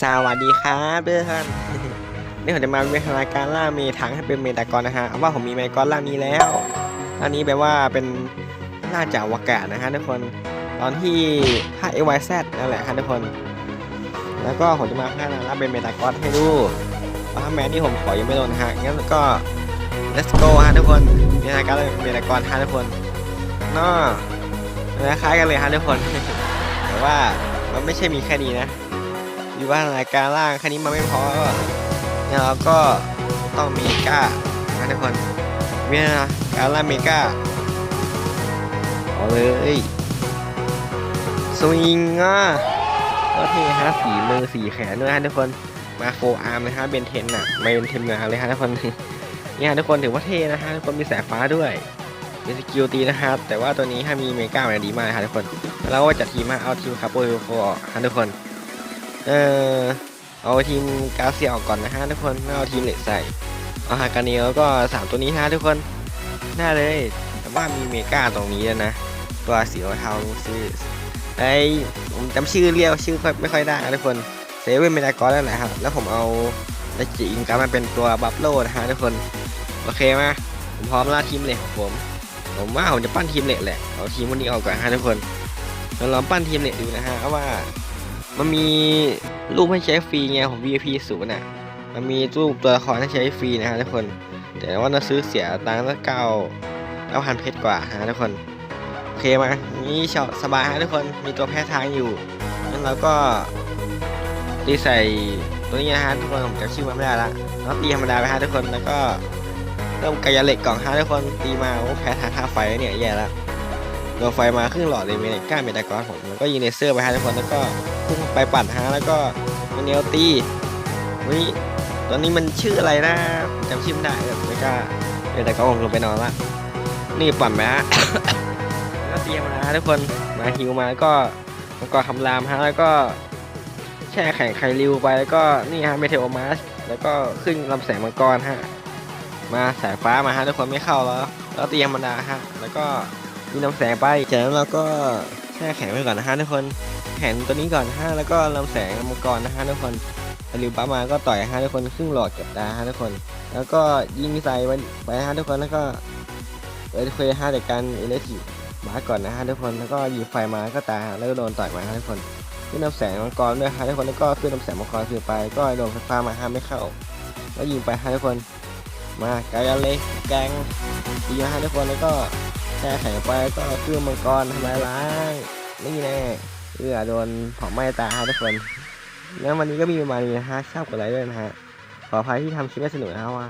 สวัสดีครับเพื่อนนี่ผมจะมาวิทยาการล่าเมถังให้เป็นเมตากรนะฮะเอาว่าผมมีเมตากรล่างนี้แล้วอันนี้แปลว่าเป็นล่าจากอวกาศนะฮะทุกคนตอนที่ภาค AYZ นั่นแหละฮะทุกคน แล้วก็ผมจะมาพัฒนาล่าเป็นเมตากรให้ดูว่าแมนที่ผมขอยังไม่โดนนะฮะงั้นก็ let's go ฮะทุกคนวิทยาการเป็นเมตากรฮะทุกคนน่าคล้ายกันเลยฮะทุกคนแต่ว่ามันไม่ใช่มีแค่นี้นะ วิวัฒนาการล่างแค่นี้มันไม่พอเนี่ยเราก็ต้องเมกานะทุกคนวิวัฒนาการล่างเมกาเอาเลยสวิงอะก็เท่ฮะสีมือสีแขนด้วยฮะทุกคนมาโฟอาร์มเลยฮะเบนเทนอะไม่เป็นเทนงานเลยฮะทุกคนนี่ฮะทุกคนถือว่าเท่นะฮะทุกคนมีสายฟ้าด้วยมีสกิลตีนะครับแต่ว่าตัวนี้ถ้ามีเมกามันดีมากเลยฮะทุกคน แล้วก็จัดทีมมาเอาทีมคาโปโยโฟฮะทุกคน เออเอาทีมกาเซียออกก่อนนะฮะทุกคนแล้วเอาทีมเหล็กใส่เอาฮากาเนียแล้วก็สามตัวนี้ฮะทุกคนน่าเลยแต่ว่ามีเมกาตรงนี้แล้วนะตัวสีเทาๆชื่อไอผมจำชื่อเรียกชื่อไม่ค่อยได้นะทุกคนเซเว่นเมดากอนนั่นแหละครับแล้วผมเอาไอจิอิงกามาเป็นตัวบัฟโลนะฮะทุกคนโอเคมาผมพร้อมล่าทีมเหล็กของผม ผมว่าผมจะปั้นทีมเหล็กแหละเอาทีมวันนี้ออกก่อนฮะทุกคนเราลองปั้นทีมเหล็กดูนะฮะว่า มันมีรูปให้ใช้ฟรีไงของ VIP ศูนย์น่ะ มันมีรูปตัวละครให้ใช้ฟรีนะฮะทุกคน แต่ว่าเราซื้อเสียตังค์ละเก้าเก้าพันเพชรกว่าฮะทุกคน โอเคมา นี่ชอบสบายฮะทุกคน มีตัวแพ้ทางอยู่ งั้นเราก็ตีใส่ตัวนี้นะฮะทุกคนผมจำชื่อมันไม่ได้ละแล้วตีธรรมดาไปฮะทุกคน แล้วก็เริ่มกายเหล็กกล่องฮะทุกคน ตีมาโอ้แพ้ทางค่าไฟเนี่ยแย่ละโดนไฟมาครึ่งหลอดเลยเมเนก้าเมตากรผมแล้วก็ยิงเลเซอร์ไปฮะทุกคน แล้วก็ พุ่งไปปั่นฮะแล้วก็มันเนลตีวิตอนนี้มันชื่ออะไรนะจำชื่อไม่ได้แบบไม่กล้าเมตากรผมลงไปนอนละนี่ปั่นไปฮะแล้วเตรียมมาฮะทุกคนมาฮิวมาแล้วก็มังกรคำรามฮะแล้วก็แช่แข่งไคริวไปแล้วก็นี่ฮะเมเทโอมาสแล้วก็ขึ้นลำแสงมังกรฮะมาสายฟ้ามาฮะทุกคนไม่เข้าแล้วแล้วเตรียมมาดาฮะแล้วก็มีน้ำแสงไปจากนั้นเราก็แช่แข็งไว้ก่อนนะฮะทุกคน แข็งตัวนี้ก่อนนะฮะแล้วก็ลำแสงมังกรนะฮะทุกคนอลิวป้ามาก็ต่อยฮะทุกคนครึ่งหลอดกับดาฮะทุกคน แล้วก็ยิงใส่ไปไปฮะทุกคนแล้วก็เอเคฮะจากการเอเลทีบาก่อนนะฮะทุกคนแล้วก็ยิงไฟมาก็ตาแล้วก็โดนต่อยมาฮะทุกคนขึ้นน้ำแสงมังกรด้วยฮะทุกคนแล้วก็ขึ้นน้ำแสงมังกรคือไปก็โดนไฟฟ้ามาฮะไม่เข้า แล้วยิงไปฮะทุกคนมากายเล็กแกงยิงฮะทุกคนแล้วก็แช่แข็งไปก็เครื่องมังกรทำลายล้างนี่แน่ เอื้อโดนเผาไหม้ตาฮะทุกคนแล้ววันนี้ก็มีประมาณนี้นะฮะชอบกดไลค์ด้วยนะฮะขออภัยที่ทำคลิปไม่สนุกนะครับว่า